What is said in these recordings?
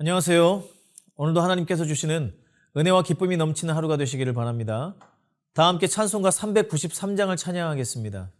안녕하세요. 오늘도 하나님께서 주시는 은혜와 기쁨이 넘치는 하루가 되시기를 바랍니다. 다 함께 찬송가 393장을 찬양하겠습니다.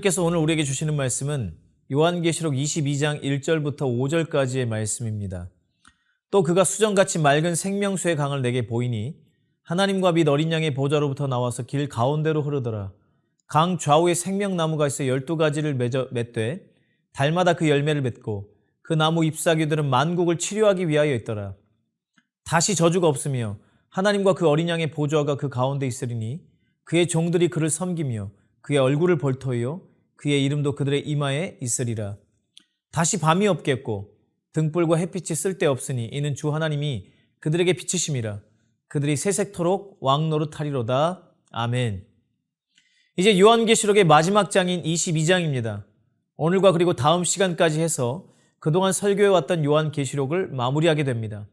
하나님께서 오늘 우리에게 주시는 말씀은 요한계시록 22장 1절부터 5절까지의 말씀입니다. 또 그가 수정같이 맑은 생명수의 강을 내게 보이니 하나님과 및 어린 양의 보좌로부터 나와서 길 가운데로 흐르더라. 강 좌우에 생명나무가 있어 열두 가지를 맺어 맺되 달마다 그 열매를 맺고 그 나무 잎사귀들은 만국을 치료하기 위하여 있더라. 다시 저주가 없으며 하나님과 그 어린 양의 보좌가 그 가운데 있으리니 그의 종들이 그를 섬기며 그의 얼굴을 볼 터이요 그의 이름도 그들의 이마에 있으리라. 다시 밤이 없겠고 등불과 햇빛이 쓸데없으니 이는 주 하나님이 그들에게 비치심이라. 그들이 새색토록 왕노릇하리로다. 아멘. 이제 요한계시록의 마지막 장인 22장입니다. 오늘과 그리고 다음 시간까지 해서 그동안 설교해 왔던 요한계시록을 마무리하게 됩니다.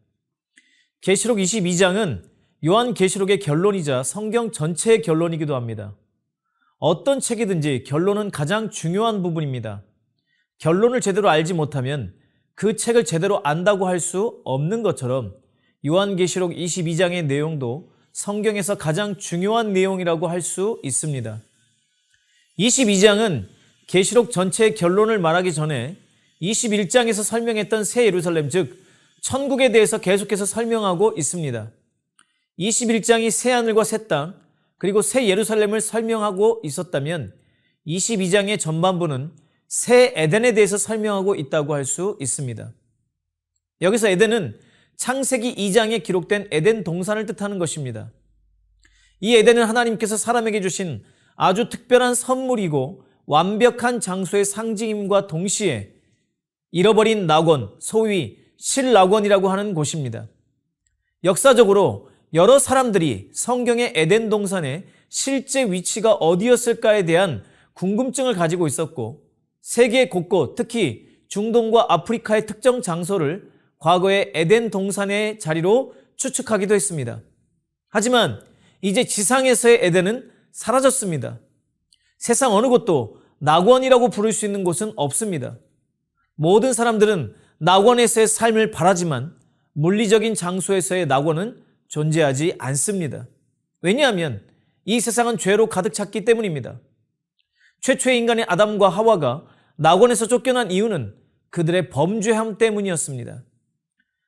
계시록 22장은 요한계시록의 결론이자 성경 전체의 결론이기도 합니다. 어떤 책이든지 결론은 가장 중요한 부분입니다. 결론을 제대로 알지 못하면 그 책을 제대로 안다고 할 수 없는 것처럼 요한계시록 22장의 내용도 성경에서 가장 중요한 내용이라고 할 수 있습니다. 22장은 계시록 전체의 결론을 말하기 전에 21장에서 설명했던 새 예루살렘 즉 천국에 대해서 계속해서 설명하고 있습니다. 21장이 새 하늘과 새 땅, 그리고 새 예루살렘을 설명하고 있었다면 22장의 전반부는 새 에덴에 대해서 설명하고 있다고 할 수 있습니다. 여기서 에덴은 창세기 2장에 기록된 에덴 동산을 뜻하는 것입니다. 이 에덴은 하나님께서 사람에게 주신 아주 특별한 선물이고 완벽한 장소의 상징임과 동시에 잃어버린 낙원, 소위 실낙원이라고 하는 곳입니다. 역사적으로 여러 사람들이 성경의 에덴 동산의 실제 위치가 어디였을까에 대한 궁금증을 가지고 있었고 세계 곳곳 특히 중동과 아프리카의 특정 장소를 과거의 에덴 동산의 자리로 추측하기도 했습니다. 하지만 이제 지상에서의 에덴은 사라졌습니다. 세상 어느 곳도 낙원이라고 부를 수 있는 곳은 없습니다. 모든 사람들은 낙원에서의 삶을 바라지만 물리적인 장소에서의 낙원은 존재하지 않습니다. 왜냐하면 이 세상은 죄로 가득 찼기 때문입니다. 최초의 인간의 아담과 하와가 낙원에서 쫓겨난 이유는 그들의 범죄함 때문이었습니다.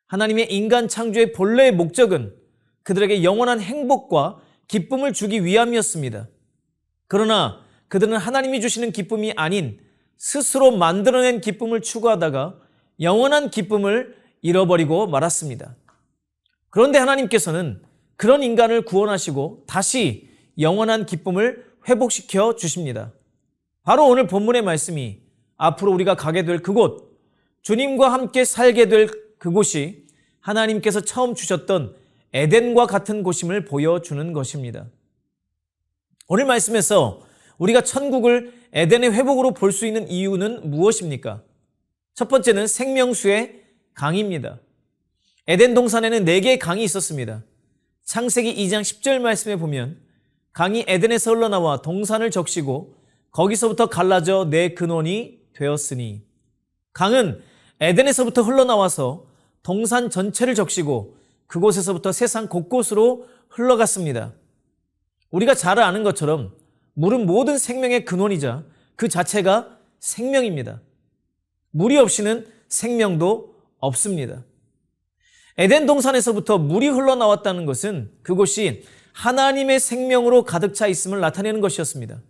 하나님의 인간 창조의 본래의 목적은 그들에게 영원한 행복과 기쁨을 주기 위함이었습니다. 그러나 그들은 하나님이 주시는 기쁨이 아닌 스스로 만들어낸 기쁨을 추구하다가 영원한 기쁨을 잃어버리고 말았습니다. 그런데 하나님께서는 그런 인간을 구원하시고 다시 영원한 기쁨을 회복시켜 주십니다. 바로 오늘 본문의 말씀이 앞으로 우리가 가게 될 그곳, 주님과 함께 살게 될 그곳이 하나님께서 처음 주셨던 에덴과 같은 곳임을 보여주는 것입니다. 오늘 말씀에서 우리가 천국을 에덴의 회복으로 볼 수 있는 이유는 무엇입니까? 첫 번째는 생명수의 강입니다. 에덴 동산에는 네 개의 강이 있었습니다. 창세기 2장 10절 말씀에 보면 강이 에덴에서 흘러나와 동산을 적시고 거기서부터 갈라져 내 근원이 되었으니 강은 에덴에서부터 흘러나와서 동산 전체를 적시고 그곳에서부터 세상 곳곳으로 흘러갔습니다. 우리가 잘 아는 것처럼 물은 모든 생명의 근원이자 그 자체가 생명입니다. 물이 없이는 생명도 없습니다. 에덴 동산에서부터 물이 흘러나왔다는 것은 그곳이 하나님의 생명으로 가득 차 있음을 나타내는 것이었습니다.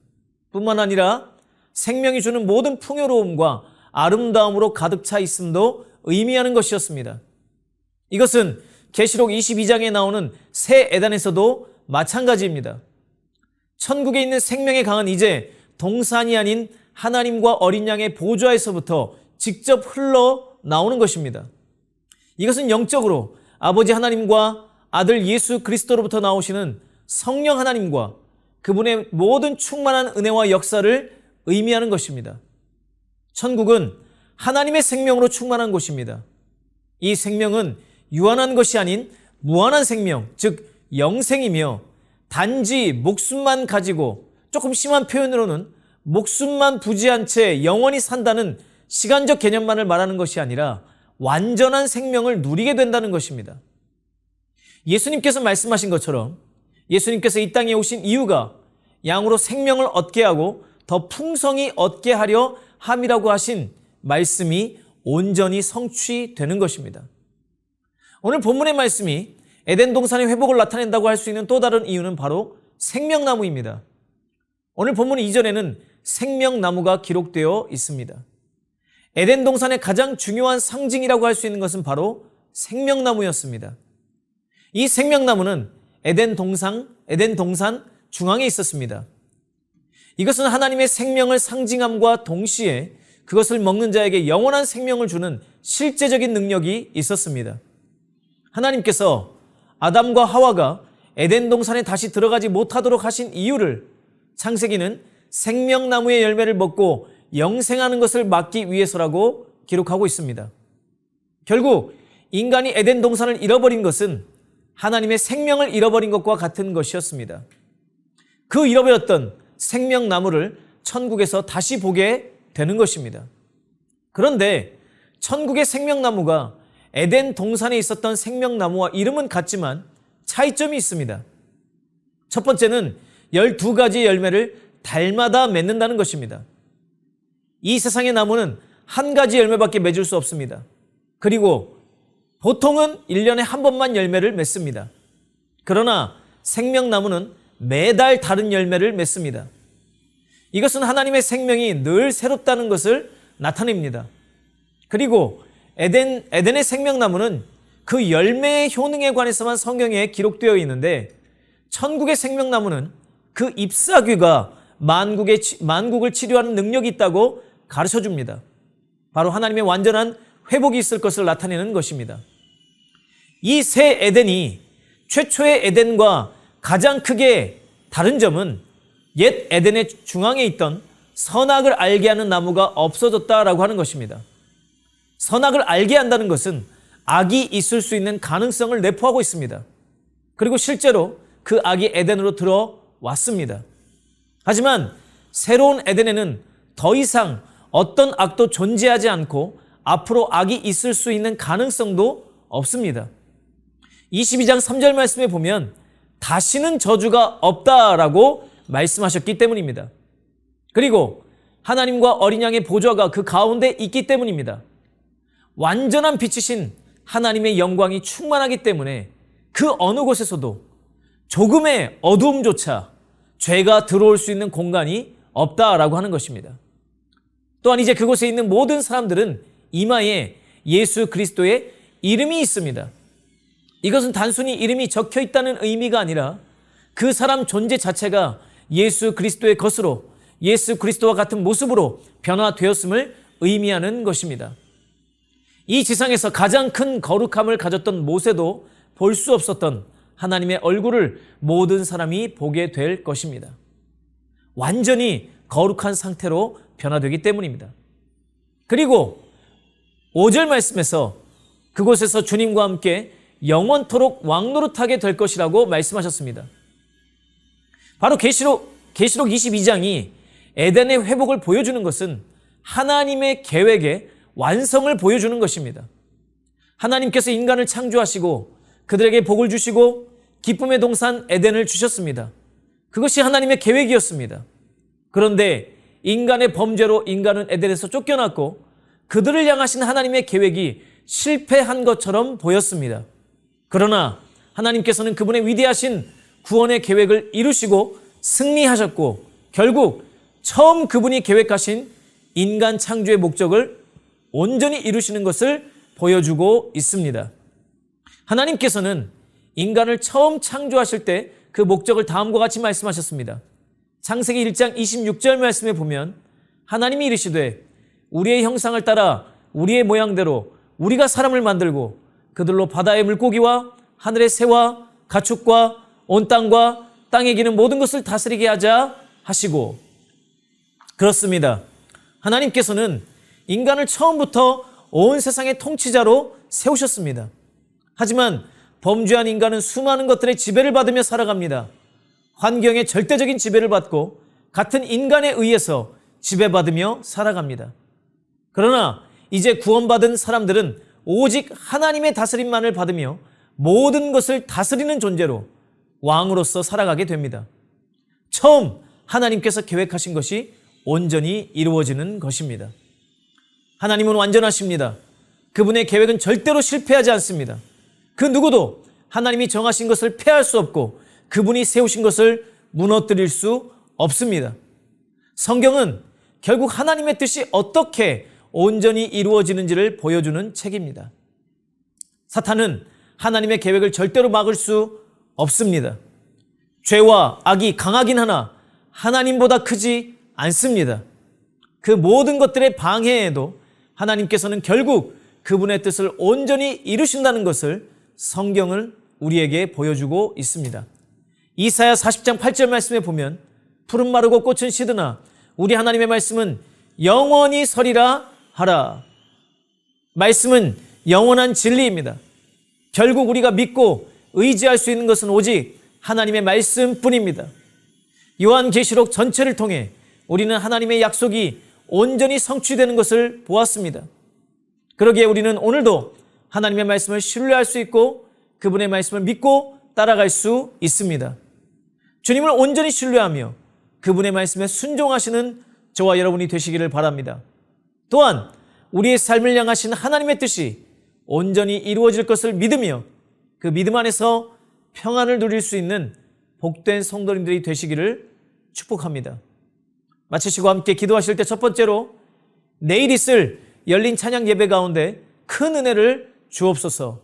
뿐만 아니라 생명이 주는 모든 풍요로움과 아름다움으로 가득 차 있음도 의미하는 것이었습니다. 이것은 계시록 22장에 나오는 새 에단에서도 마찬가지입니다. 천국에 있는 생명의 강은 이제 동산이 아닌 하나님과 어린 양의 보좌에서부터 직접 흘러 나오는 것입니다. 이것은 영적으로 아버지 하나님과 아들 예수 그리스도로부터 나오시는 성령 하나님과 그분의 모든 충만한 은혜와 역사를 의미하는 것입니다. 천국은 하나님의 생명으로 충만한 곳입니다. 이 생명은 유한한 것이 아닌 무한한 생명, 즉 영생이며 단지 목숨만 가지고 조금 심한 표현으로는 목숨만 부지한 채 영원히 산다는 시간적 개념만을 말하는 것이 아니라 완전한 생명을 누리게 된다는 것입니다. 예수님께서 말씀하신 것처럼 예수님께서 이 땅에 오신 이유가 양으로 생명을 얻게 하고 더 풍성히 얻게 하려 함이라고 하신 말씀이 온전히 성취되는 것입니다. 오늘 본문의 말씀이 에덴 동산의 회복을 나타낸다고 할 수 있는 또 다른 이유는 바로 생명나무입니다. 오늘 본문 이전에는 생명나무가 기록되어 있습니다. 에덴 동산의 가장 중요한 상징이라고 할 수 있는 것은 바로 생명나무였습니다. 이 생명나무는 에덴 동상, 에덴 동산 중앙에 있었습니다. 이것은 하나님의 생명을 상징함과 동시에 그것을 먹는 자에게 영원한 생명을 주는 실제적인 능력이 있었습니다. 하나님께서 아담과 하와가 에덴 동산에 다시 들어가지 못하도록 하신 이유를 창세기는 생명나무의 열매를 먹고 영생하는 것을 막기 위해서라고 기록하고 있습니다. 결국 인간이 에덴 동산을 잃어버린 것은 하나님의 생명을 잃어버린 것과 같은 것이었습니다. 그 잃어버렸던 생명나무를 천국에서 다시 보게 되는 것입니다. 그런데 천국의 생명나무가 에덴 동산에 있었던 생명나무와 이름은 같지만 차이점이 있습니다. 첫 번째는 12가지의 열매를 달마다 맺는다는 것입니다. 이 세상의 나무는 한 가지 열매밖에 맺을 수 없습니다. 그리고 보통은 1년에 한 번만 열매를 맺습니다. 그러나 생명나무는 매달 다른 열매를 맺습니다. 이것은 하나님의 생명이 늘 새롭다는 것을 나타냅니다. 그리고 에덴, 에덴의 생명나무는 그 열매의 효능에 관해서만 성경에 기록되어 있는데 천국의 생명나무는 그 잎사귀가 만국의, 만국을 치료하는 능력이 있다고 가르쳐 줍니다. 바로 하나님의 완전한 회복이 있을 것을 나타내는 것입니다. 이 새 에덴이 최초의 에덴과 가장 크게 다른 점은 옛 에덴의 중앙에 있던 선악을 알게 하는 나무가 없어졌다라고 하는 것입니다. 선악을 알게 한다는 것은 악이 있을 수 있는 가능성을 내포하고 있습니다. 그리고 실제로 그 악이 에덴으로 들어왔습니다. 하지만 새로운 에덴에는 더 이상 어떤 악도 존재하지 않고 앞으로 악이 있을 수 있는 가능성도 없습니다. 22장 3절 말씀에 보면 다시는 저주가 없다라고 말씀하셨기 때문입니다. 그리고 하나님과 어린 양의 보좌가 그 가운데 있기 때문입니다. 완전한 빛이신 하나님의 영광이 충만하기 때문에 그 어느 곳에서도 조금의 어두움조차 죄가 들어올 수 있는 공간이 없다라고 하는 것입니다. 또한 이제 그곳에 있는 모든 사람들은 이마에 예수 그리스도의 이름이 있습니다. 이것은 단순히 이름이 적혀 있다는 의미가 아니라 그 사람 존재 자체가 예수 그리스도의 것으로 예수 그리스도와 같은 모습으로 변화되었음을 의미하는 것입니다. 이 지상에서 가장 큰 거룩함을 가졌던 모세도 볼 수 없었던 하나님의 얼굴을 모든 사람이 보게 될 것입니다. 완전히 거룩한 상태로 변화되기 때문입니다. 그리고 5절 말씀에서 그곳에서 주님과 함께 영원토록 왕노릇하게 될 것이라고 말씀하셨습니다. 바로 계시록 계시록 22장이 에덴의 회복을 보여주는 것은 하나님의 계획의 완성을 보여주는 것입니다. 하나님께서 인간을 창조하시고 그들에게 복을 주시고 기쁨의 동산 에덴을 주셨습니다. 그것이 하나님의 계획이었습니다. 그런데 인간의 범죄로 인간은 에덴에서 쫓겨났고 그들을 향하신 하나님의 계획이 실패한 것처럼 보였습니다. 그러나 하나님께서는 그분의 위대하신 구원의 계획을 이루시고 승리하셨고 결국 처음 그분이 계획하신 인간 창조의 목적을 온전히 이루시는 것을 보여주고 있습니다. 하나님께서는 인간을 처음 창조하실 때 그 목적을 다음과 같이 말씀하셨습니다. 창세기 1장 26절 말씀에 보면 하나님이 이르시되 우리의 형상을 따라 우리의 모양대로 우리가 사람을 만들고 그들로 바다의 물고기와 하늘의 새와 가축과 온 땅과 땅에 기는 모든 것을 다스리게 하자 하시고 그렇습니다. 하나님께서는 인간을 처음부터 온 세상의 통치자로 세우셨습니다. 하지만 범죄한 인간은 수많은 것들의 지배를 받으며 살아갑니다. 환경의 절대적인 지배를 받고 같은 인간에 의해서 지배받으며 살아갑니다. 그러나 이제 구원받은 사람들은 오직 하나님의 다스림만을 받으며 모든 것을 다스리는 존재로 왕으로서 살아가게 됩니다. 처음 하나님께서 계획하신 것이 온전히 이루어지는 것입니다. 하나님은 완전하십니다. 그분의 계획은 절대로 실패하지 않습니다. 그 누구도 하나님이 정하신 것을 패할 수 없고 그분이 세우신 것을 무너뜨릴 수 없습니다. 성경은 결국 하나님의 뜻이 어떻게 온전히 이루어지는지를 보여주는 책입니다. 사탄은 하나님의 계획을 절대로 막을 수 없습니다. 죄와 악이 강하긴 하나 하나님보다 크지 않습니다. 그 모든 것들의 방해에도 하나님께서는 결국 그분의 뜻을 온전히 이루신다는 것을 성경을 우리에게 보여주고 있습니다. 이사야 40장 8절 말씀에 보면 푸른 마르고 꽃은 시드나 우리 하나님의 말씀은 영원히 서리라 하라. 말씀은 영원한 진리입니다. 결국 우리가 믿고 의지할 수 있는 것은 오직 하나님의 말씀뿐입니다. 요한계시록 전체를 통해 우리는 하나님의 약속이 온전히 성취되는 것을 보았습니다. 그러기에 우리는 오늘도 하나님의 말씀을 신뢰할 수 있고 그분의 말씀을 믿고 따라갈 수 있습니다. 주님을 온전히 신뢰하며 그분의 말씀에 순종하시는 저와 여러분이 되시기를 바랍니다. 또한 우리의 삶을 향하신 하나님의 뜻이 온전히 이루어질 것을 믿으며 그 믿음 안에서 평안을 누릴 수 있는 복된 성도님들이 되시기를 축복합니다. 마치시고 함께 기도하실 때 첫 번째로 내일 있을 열린 찬양 예배 가운데 큰 은혜를 주옵소서.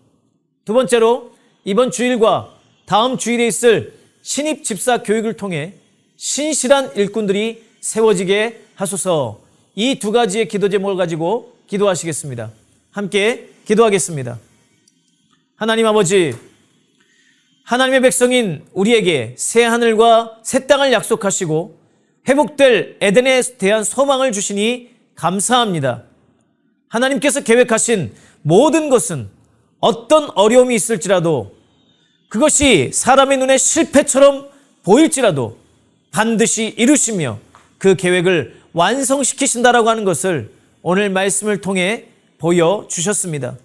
두 번째로 이번 주일과 다음 주일에 있을 신입 집사 교육을 통해 신실한 일꾼들이 세워지게 하소서. 이 두 가지의 기도 제목을 가지고 기도하시겠습니다. 함께 기도하겠습니다. 하나님 아버지, 하나님의 백성인 우리에게 새 하늘과 새 땅을 약속하시고 회복될 에덴에 대한 소망을 주시니 감사합니다. 하나님께서 계획하신 모든 것은 어떤 어려움이 있을지라도 그것이 사람의 눈에 실패처럼 보일지라도 반드시 이루시며 그 계획을 완성시키신다라고 하는 것을 오늘 말씀을 통해 보여주셨습니다.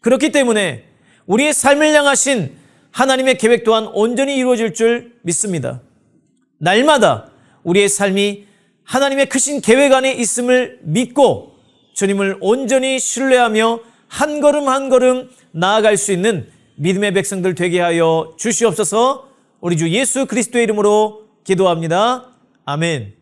그렇기 때문에 우리의 삶을 향하신 하나님의 계획 또한 온전히 이루어질 줄 믿습니다. 날마다 우리의 삶이 하나님의 크신 계획 안에 있음을 믿고 주님을 온전히 신뢰하며 한 걸음 한 걸음 나아갈 수 있는 믿음의 백성들 되게 하여 주시옵소서 우리 주 예수 그리스도의 이름으로 기도합니다. 아멘.